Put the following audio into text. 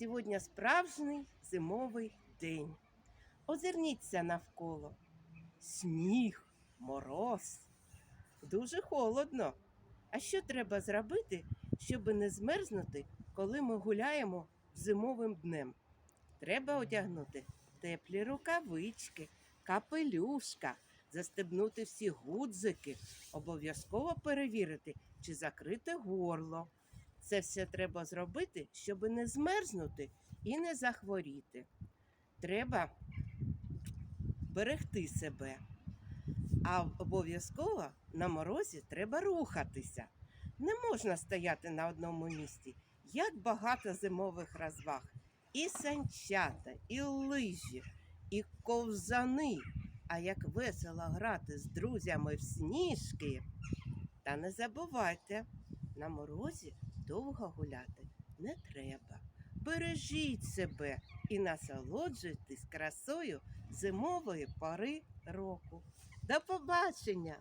Сьогодні справжній зимовий день. Озирніться навколо. Сніг, мороз. Дуже холодно. А що треба зробити, щоб не змерзнути, коли ми гуляємо зимовим днем? Треба одягнути теплі рукавички, капелюшка, застебнути всі гудзики, обов'язково перевірити, чи закрите горло. Це все треба зробити, щоб не змерзнути і не захворіти. Треба берегти себе. А обов'язково на морозі треба рухатися. Не можна стояти на одному місці. Як багато зимових розваг. І санчата, і лижі, і ковзани. А як весело грати з друзями в сніжки. Та не забувайте, на морозі довго гуляти не треба. Бережіть себе і насолоджуйтесь красою зимової пори року. До побачення!